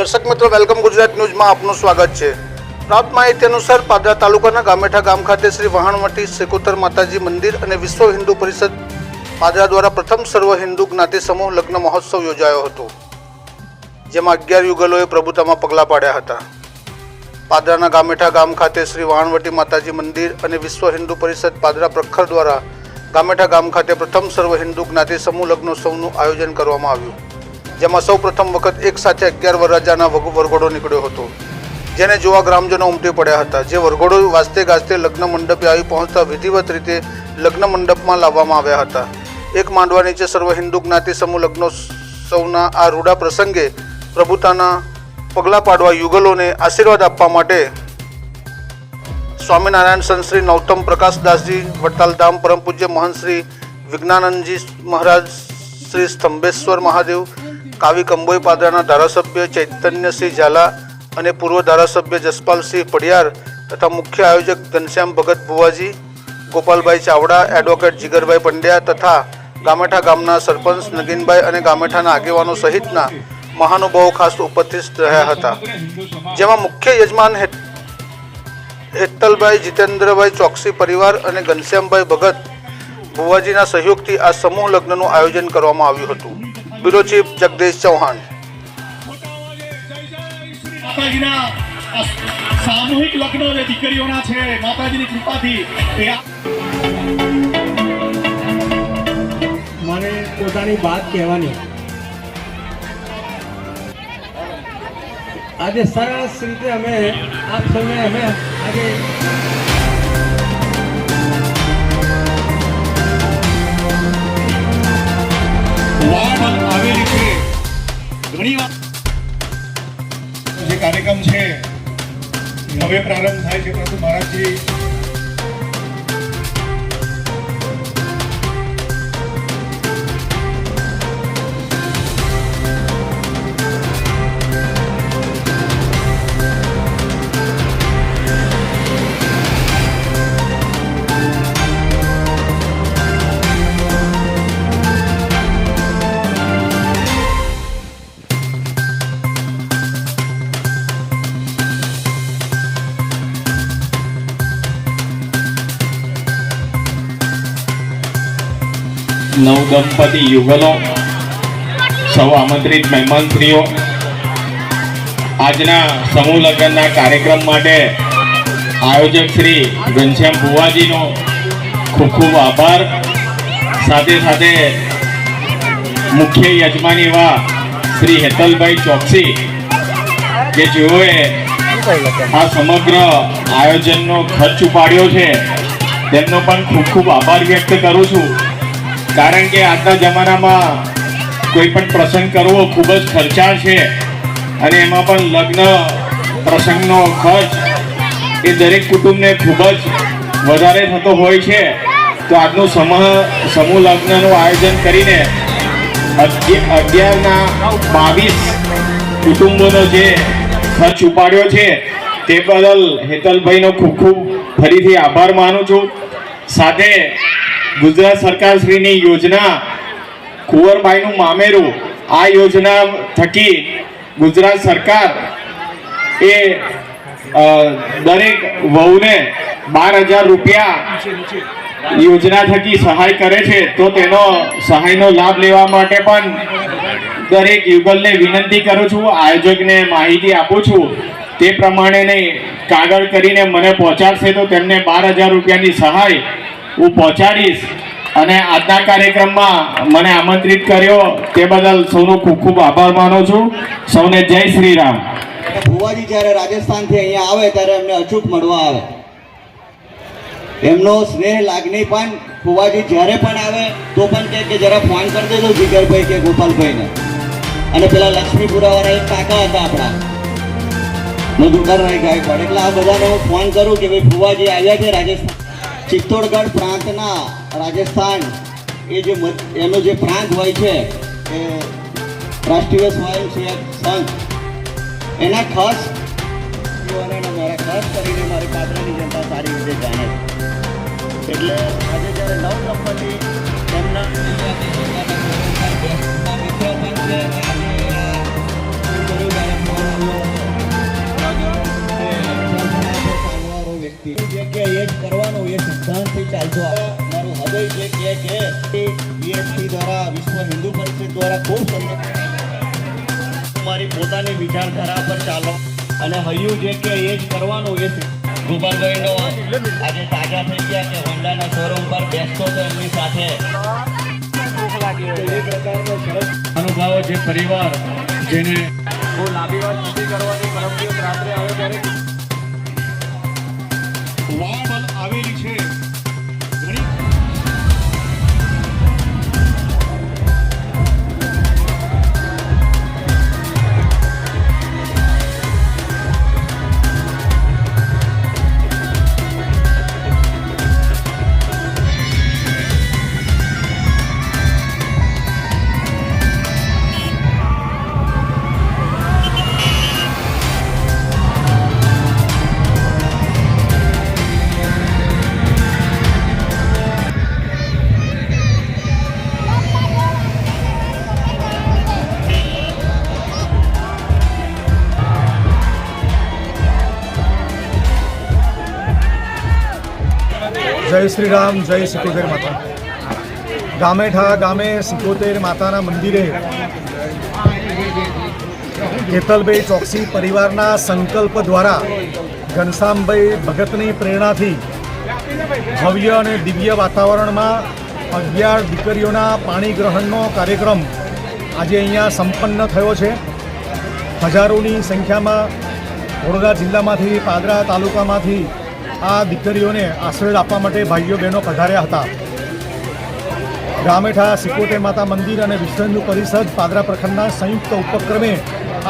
દર્શક મિત્રો, વેલકમ ગુજરાત ન્યૂઝમાં આપનું સ્વાગત છે. પ્રાપ્ત માહિતી અનુસાર પાદરા તાલુકાના ગામેઠા ગામ ખાતે શ્રી વહાણવટી શેકોતર માતાજી મંદિર અને વિશ્વ હિન્દુ પરિષદ પાદરા દ્વારા પ્રથમ સર્વ હિન્દુ જ્ઞાતિ સમૂહ લગ્ન મહોત્સવ યોજાયો હતો, જેમાં અગિયાર યુગલોએ પ્રભુતામાં પગલાં પાડ્યા હતા. પાદરાના ગામેઠા ગામ ખાતે શ્રી વહાણવટી માતાજી મંદિર અને વિશ્વ હિન્દુ પરિષદ પાદરા પ્રખર દ્વારા ગામેઠા ગામ ખાતે પ્રથમ સર્વ હિન્દુ જ્ઞાતિ સમૂહ લગ્નોત્સવનું આયોજન કરવામાં આવ્યું. જેમાં સૌ પ્રથમ વખત એક સાથે અગિયાર વરરાજાના વરઘોડો નીકળ્યો હતો. જેને જોવા ગ્રામજનો ઉમટી પડ્યા હતા. જે વરઘોડો વાસ્તે ગાજતે લગ્ન મંડપે આવી પહોંચતા વિધિવત રીતે લગ્ન મંડપમાં લાવવામાં આવ્યા હતા. એક માંડવા નીચે સર્વ હિન્દુ જ્ઞાતિ સમૂહ લગ્નોત્સવના આ રૂડા પ્રસંગે પ્રભુતાના પગલાં પાડવા યુગલોને આશીર્વાદ આપવા માટે સ્વામિનારાયણ સંશ્રી નૌતમ પ્રકાશદાસજી, વડતાલધામ પરમ પૂજ્ય મહંત શ્રી વિજ્ઞાનંદજી મહારાજ, શ્રી સ્તંભેશ્વર મહાદેવ કાવી કંબોઈ પાદરાના ધારાસભ્ય ચૈતન્યસિંહ ઝાલા અને પૂર્વ ધારાસભ્ય જસપાલસિંહ પડિયાર તથા મુખ્ય આયોજક ઘનશ્યામ ભગત ભુવાજી, ગોપાલભાઈ ચાવડા, એડવોકેટ જીગરભાઈ પંડ્યા તથા ગામેઠા ગામના સરપંચ નગીનભાઈ અને ગામેઠાના આગેવાનો સહિતના મહાનુભાવો ખાસ ઉપસ્થિત રહ્યા હતા. જેમાં મુખ્ય યજમાન હે હેતલભાઈ જીતેન્દ્રભાઈ ચોકસી પરિવાર અને ઘનશ્યામભાઈ ભગત ભુવાજીના સહયોગથી આ સમૂહ લગ્નનું આયોજન કરવામાં આવ્યું હતું. Bureau chief Jagdish Chauhan. માતાજીના સામૂહિક લગ્ન જે દીકરીઓના છે માતાજીની કૃપાથી મને પોતાની વાત કહેવાની. આજે સરસ રીતે અમે આપ સૌને અમે આજે જે કાર્યક્રમ છે હવે પ્રારંભ થાય છે પરંતુ મહારાજજી નવદંપતિ યુગલો, સૌ આમંત્રિત મહેમાનશ્રીઓ આજના સમૂહ લગ્નના કાર્યક્રમ માટે આયોજક શ્રી ઘનશ્યામ ભુવાજીનો ખૂબ ખૂબ આભાર. સાથે સાથે મુખ્ય યજમાન એવા શ્રી હેતલભાઈ ચોકસી, કે જેઓએ આ સમગ્ર આયોજનનો ખર્ચ ઉપાડ્યો છે. તેમનો પણ ખૂબ ખૂબ આભાર વ્યક્ત કરું છું. કારણ કે આજના જમાનામાં કોઈ પણ પ્રસંગ કરવો ખૂબ જ ખર્ચાળ છે અને એમાં પણ લગ્ન, પ્રસંગનો ખર્ચ એ દરેક કુટુંબને ખૂબ જ વધારે થતો હોય છે. તો આજનું સમૂહ સમૂહ લગ્નનું આયોજન કરીને અગિ- અગિયારના બાવીસ કુટુંબોનો જે ખર્ચ ઉપાડ્યો છે તે બદલ હેતલભાઈનો ખૂબ ખૂબ ફરીથી આભાર માનું છું. સાથે ગુજરાત સરકાર શ્રીની યોજના કુંવરબાઈનું મામેરું, આ યોજના થકી ગુજરાત સરકાર એ દરેક વહુને બાર હજાર રૂપિયા યોજના થકી સહાય કરે છે, તો તેનો સહાયનો લાભ લેવા માટે પણ દરેક યુગલને વિનંતી કરું છું, આયોજકને માહિતી આપું છું. તે પ્રમાણેની કાગળ કરીને મને પહોંચાડશે તો તેમને બાર હજાર રૂપિયાની સહાય હું પહોંચાડીશ અને આજના કાર્યક્રમમાં મને આમંત્રિત કર્યો તે બદલ સૌનો ખૂબ ખૂબ આભાર માનું છું. સૌને જય શ્રી રામ ભુવાજી જ્યારે રાજસ્થાનથી અહીંયા આવે ત્યારે એમને અચૂક મળવા આવે. એમનો સ્નેહ લાગણી પણ ભુવાજી જ્યારે પણ આવે તો પણ કહે કે જરા ફોન કરી દેજો જીગરભાઈ કે ગોપાલભાઈને. અને પેલા લક્ષ્મીપુરાવાળા એક કાકા હતા આપણા. મધુકરભાઈ ગાયકવાડ. એટલે આ બધાને હું ફોન કરું કે ભાઈ ભુવાજી આવ્યા છે રાજસ્થાન. ચિત્તોડગઢ પ્રાંતના રાજસ્થાન એ જે એનો જે પ્રાંત હોય છે એ રાષ્ટ્રીય સ્વયંસેવક સંઘ. એના ખાસ યુવાનોને મારા ખાસ કરીને મારી પાત્રની જનતા સારી રીતે જાણે એટલે આજે જ્યારે નવ દંપતી એમના પોતાની વિચારધારા પર ચાલો. અને હૈયું જે કે એ જ કરવાનું એ ગોપાલભાઈનો આજે તાજા થઈ ગયા કે હોન્ડાના શોરૂમ પર બેસતો તો એમની સાથે. અનુભાવો જે પરિવાર જેને બહુ લાંબી વાત કરવાની જય શ્રી રામ, જય સિકોતેર માતા. ગામેઠા ગામે સિકોતેર માતાના મંદિરે કેતલભાઈ ચોકસી પરિવારના સંકલ્પ દ્વારા ઘનશ્યામભાઈ ભગતની પ્રેરણાથી ભવ્ય અને દિવ્ય વાતાવરણમાં અગિયાર દીકરીઓના પાણી ગ્રહણનો કાર્યક્રમ આજે અહીંયા સંપન્ન થયો છે. હજારોની સંખ્યામાં વડોદરા જિલ્લામાંથી પાદરા તાલુકામાંથી આ દીકરીઓને આશ્રય આપવા માટે ભાઈઓ બહેનો પધાર્યા હતા. ગામેઠા સિકોટે માતા મંદિર અને વિશ્વ પરિષદ પાદરા પ્રખંડના સંયુક્ત ઉપક્રમે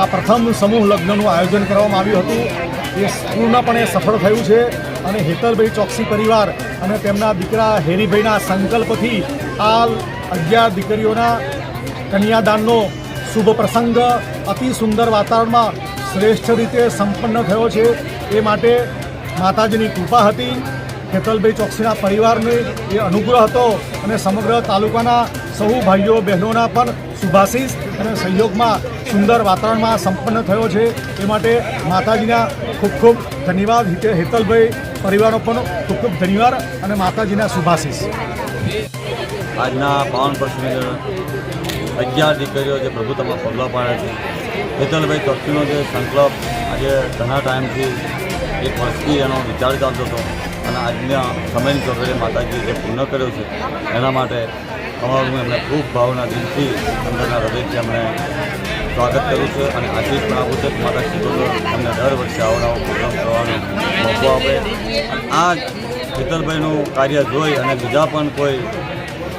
આ પ્રથમ સમૂહ લગ્નનું આયોજન કરવામાં આવ્યું હતું. એ પૂર્ણપણે સફળ થયું છે અને હેતલભાઈ ચોકસી પરિવાર અને તેમના દીકરા હેરીભાઈના સંકલ્પથી આ અગિયાર દીકરીઓના કન્યાદાનનો શુભ પ્રસંગ અતિ સુંદર વાતાવરણમાં શ્રેષ્ઠ રીતે સંપન્ન થયો છે. એ માટે માતાજીની કૃપા હતી. ખેતલભાઈ ચોકસીના પરિવારને એ અનુગ્રહ હતો અને સમગ્ર તાલુકાના સૌ ભાઈઓ બહેનોના પણ શુભાશીષ અને સહયોગમાં સુંદર વાતાવરણમાં સંપન્ન થયો છે. એ માટે માતાજીના ખૂબ ખૂબ ધન્યવાદ. હિતે- હેતલભાઈ પરિવારનો પણ ખૂબ ખૂબ ધન્યવાદ અને માતાજીના શુભાશીષ. આજના પાવન પ્રસંગે અગિયાર દીકરીઓ જે પ્રભુતામાં પગલાં પાડે છે. હેતલભાઈ ચોકસીનો જે સંકલ્પ આજે ઘણા ટાઈમથી એક વસ્તી એનો વિચાર ચાલતો હતો અને આજના સમયની ચોકડીએ માતાજીએ જે પૂર્ણ કર્યો છે, એના માટે અમારું એમને ખૂબ ભાવના દિલથી અંદરના હૃદયથી અમને સ્વાગત કર્યું છે અને આશીષ પણ આપું છું મારા ખેડૂતો અમને દર વર્ષે આવડાવો પ્રોગ્રામ કરવાનો મોકો આપે. આ ખેતરભાઈનું કાર્ય જોઈ અને બીજા પણ કોઈ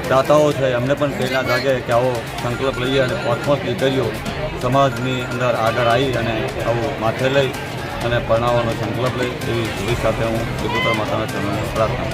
દાતાઓ છે, એમને પણ પ્રેરણા જાગે કે આવો સંકલ્પ લઈએ અને પાંચ પાંચ દીકરીઓ સમાજની અંદર આગળ આવી અને આવું માથે લઈ અને પરણાવવાનો સંકલ્પ લઈ એવી સુવિધ સાથે હું શ્રીપુત્ર માતાના ચરણોમાં પ્રાર્થના.